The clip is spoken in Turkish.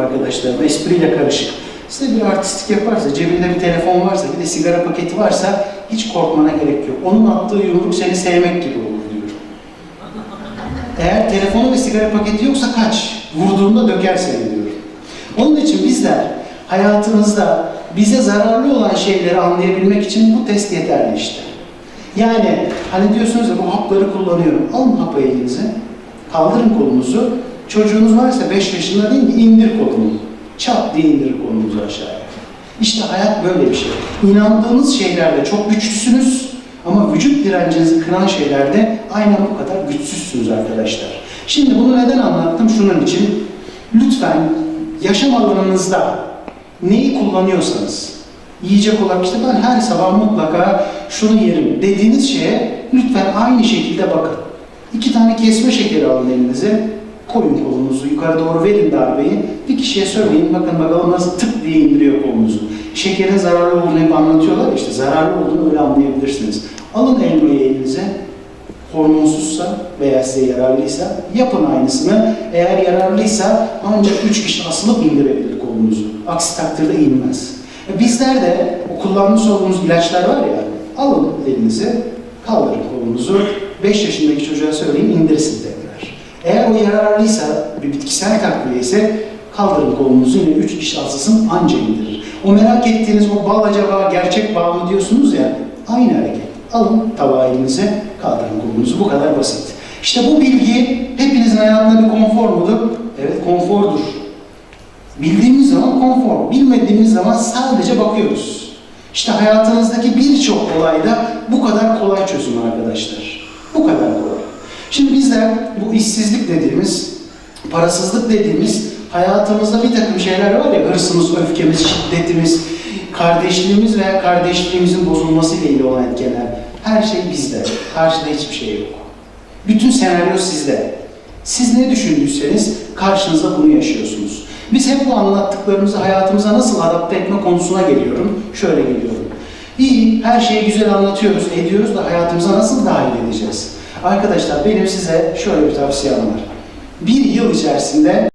arkadaşlarıma espriyle karışık. Size bir artistik yaparsa, cebinde bir telefon varsa, bir de sigara paketi varsa hiç korkmana gerek yok. Onun attığı yumruk seni sevmek gibi olur diyorum. Eğer telefonu ve sigara paketi yoksa kaç. Vurduğunda döker seni diyorum. Onun için bizler hayatımızda bize zararlı olan şeyleri anlayabilmek için bu test yeterli işte. Yani hani diyorsunuz ya bu hapları kullanıyorum. Alın hapı elinize. Kaldırın kolunuzu. Çocuğunuz varsa 5 yaşında değil mi? İndir kolunu. Çat diye indir kolunuzu aşağıya. İşte hayat böyle bir şey. İnandığınız şeylerde çok güçlüsünüz ama vücut direncinizi kıran şeylerde aynen bu kadar güçsüzsünüz arkadaşlar. Şimdi bunu neden anlattım? Şunun için. Lütfen yaşam alanınızda neyi kullanıyorsanız, yiyecek olarak işte ben her sabah mutlaka şunu yerim dediğiniz şeye lütfen aynı şekilde bakın. İki tane kesme şekeri alın elinize, koyun kolunuzu yukarı doğru verin darbeyi. Bir kişiye söyleyin bakın bakalım nasıl tık diye indiriyor kolunuzu. Şekerin zararlı olduğunu hep anlatıyorlar işte zararlı olduğunu öyle anlayabilirsiniz. Alın elmayı elinize, hormonsuzsa veya size yararlıysa yapın aynısını. Eğer yararlıysa ancak üç kişi asılıp indirebilir kolunuzu. Aksi takdirde inmez. E Bizler de o kullanmış olduğumuz ilaçlar var ya, alın elinize, kaldırın kolunuzu. 5 yaşındaki çocuğa söyleyin indirsin tekrar. Eğer o yararlıysa, bir bitkisel takviye ise kaldırın kolunuzu yine 3 kişi asılsın anca indirir. O merak ettiğiniz o bal acaba gerçek bal mı diyorsunuz ya, aynı hareket. Alın tabağı elinize, kaldırın kolunuzu. Bu kadar basit. İşte bu bilgi hepinizin hayatında bir konfor mudur? Evet konfordur. Bildiğimiz zaman konfor, bilmediğimiz zaman sadece bakıyoruz. İşte hayatınızdaki birçok olayda bu kadar kolay çözüm arkadaşlar. Bu kadar kolay. Şimdi bizler bu işsizlik dediğimiz, parasızlık dediğimiz hayatımızda bir takım şeyler var ya hırsımız, öfkemiz, şiddetimiz, kardeşliğimiz veya kardeşliğimizin bozulması ile ilgili olan etkenler. Her şey bizde. Karşıda hiçbir şey yok. Bütün senaryo sizde. Siz ne düşündüyseniz karşınızda bunu yaşıyorsunuz. Biz hep bu anlattıklarımızı hayatımıza nasıl adapte etme konusuna geliyorum. Şöyle geliyorum. İyi, her şeyi güzel anlatıyoruz, ediyoruz da hayatımıza nasıl dahil edeceğiz? Arkadaşlar benim size şöyle bir tavsiyem var. Bir yıl içerisinde